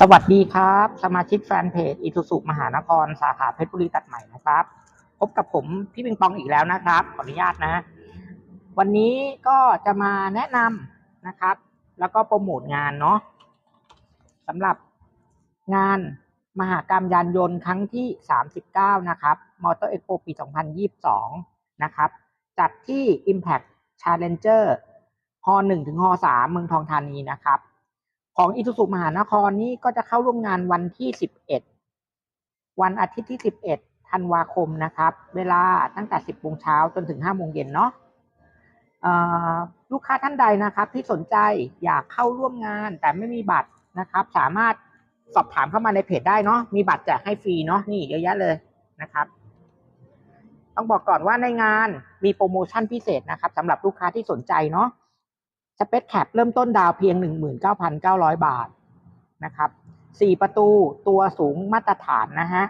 สวัสดีครับ สมาชิกแฟนเพจอิทุสุมหานคร สาขาเพชรบุรีตัดใหม่นะครับ พบกับผมพี่ปิงปองอีกแล้วนะครับ ขออนุญาตนะ วันนี้ก็จะมาแนะนำนะครับ แล้วก็โปรโมทงานเนาะสำหรับงานมหากรรมยานยนต์ครั้งที่ 39 นะครับมอเตอร์เอ็กโปปี 2022 นะครับ จัดที่ Impact Challenger ฮ1ถึงฮ3เมืองทองธานีนะครับ ของอิทุสุมหานครนี่ก็จะเข้าร่วมงานวันที่ 11 วันอาทิตย์ที่ 11ธันวาคมนะครับ เวลาตั้งแต่ 10โมงเช้าจนถึง5โมงเย็นเนาะลูกค้าท่านใดนะครับ ที่สนใจอยากเข้าร่วมงานแต่ไม่มีบัตรนะครับ สามารถสอบถามเข้ามาในเพจได้เนาะมีบัตรแจกให้ฟรีเนาะนี่เยอะแยะเลยนะครับ ต้องบอกก่อนว่าในงานมีโปรโมชั่นพิเศษนะครับสำหรับลูกค้าที่สนใจเนาะ สเปซแคปเริ่มต้นดาวเพียง 19,900 บาทนะครับ4ประตูตัวสูงมาตรฐานนะฮะ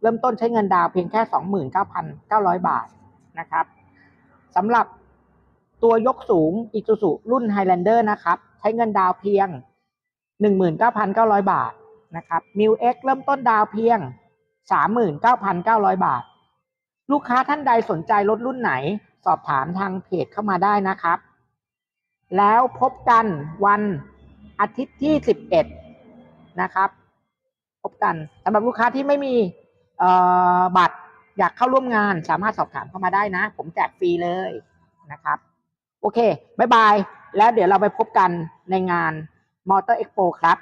เริ่มต้นใช้เงินดาวเพียงแค่ 29,900 บาทนะครับสำหรับตัวยกสูง Isuzu รุ่น Highlander นะครับ ใช้เงินดาวเพียง 19,900 บาทนะครับ m i l X เริ่มต้นดาวเพียง 39,900 บาท ลูกค้าท่านใดสนใจรถรุ่นไหน สอบถามทางเพจเข้ามาได้นะครับ แล้วพบกันวันอาทิตย์ที่ 11 นะครับ พบกันสำหรับลูกค้าที่ไม่มีบัตรอยากเข้าร่วมงานสามารถสอบถามเข้ามาได้นะ ผมแจกฟรีเลยนะครับ โอเค บ๊ายบาย แล้วเดี๋ยวเราไปพบกันในงานมอเตอร์เอ็กโปครับ